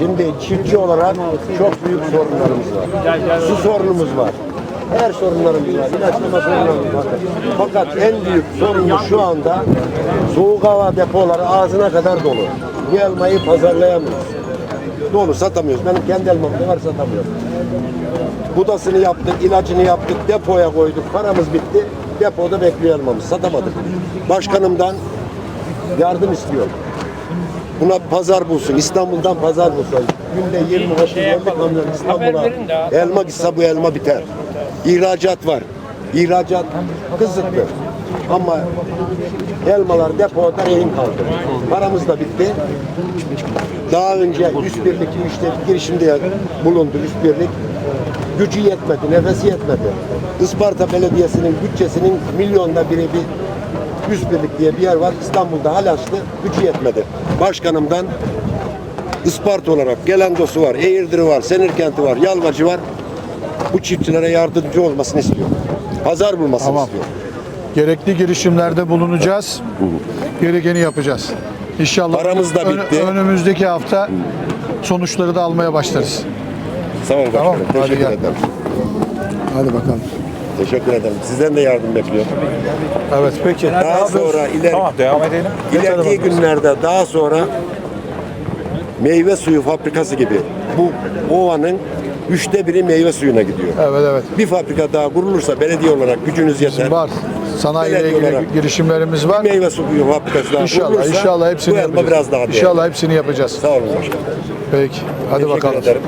Şimdi çiftçi olarak çok büyük sorunlarımız var. Su sorunumuz var. Her sorunlarımız var. İlaçlama sorunlarımız var. Fakat en büyük sorunumuz şu anda soğuk hava depoları ağzına kadar dolu. Bu elmayı pazarlayamıyoruz. Dolu satamıyoruz. Benim kendi elmam da var satamıyorum. Budasını yaptık, ilacını yaptık, depoya koyduk. Paramız bitti. Depoda bekliyor elmamız. Satamadık. Başkanımdan yardım istiyorum. Buna pazar bulsun. İstanbul'dan pazar bulsun. Günde 20 30 50 kamyon İstanbul'a elma gitse bu elma biter. İhracat var. İhracat kısıtlı. Ama elmalar depoda rehin kaldı. Paramız da bitti. Daha önce üst birlik işte girişimde bulundu üst birlik. Gücü yetmedi, nefesi yetmedi. Isparta Belediyesi'nin bütçesinin milyonda biri bir üst birlik diye bir yer var. İstanbul'da Halaçlı gücü yetmedi. Başkanımdan Isparta olarak Gelendosu var, Eğirdir'i var, Senirkent'i var, Yalvacı var. Bu çiftçilere yardımcı olmasını istiyor. Pazar bulmasını Tamam. istiyor. Gerekli girişimlerde bulunacağız. Gerekeni yapacağız. İnşallah Paramız da bitti. önümüzdeki hafta sonuçları da almaya başlarız. Sağ olun başkanım. Tamam, hadi Teşekkür gel. ederim. Hadi bakalım. Teşekkür ederim. Sizden de yardım bekliyorum. Evet peki. Daha sonra ileri, Tamam devam edelim. ileriki günlerde daha sonra meyve suyu fabrikası gibi bu ovanın üçte biri meyve suyuna gidiyor. Evet evet. Bir fabrika daha kurulursa belediye olarak gücünüz yeter. Var. Sanayi ile Belediye ilgili olarak. girişimlerimiz var. Meyve suyu fabrikası daha İnşallah kurulursa inşallah hepsini bu elma yapacağız. biraz daha değerli. İnşallah hepsini yapacağız. Sağ olun. Peki. Hadi Teşekkür bakalım. ederim.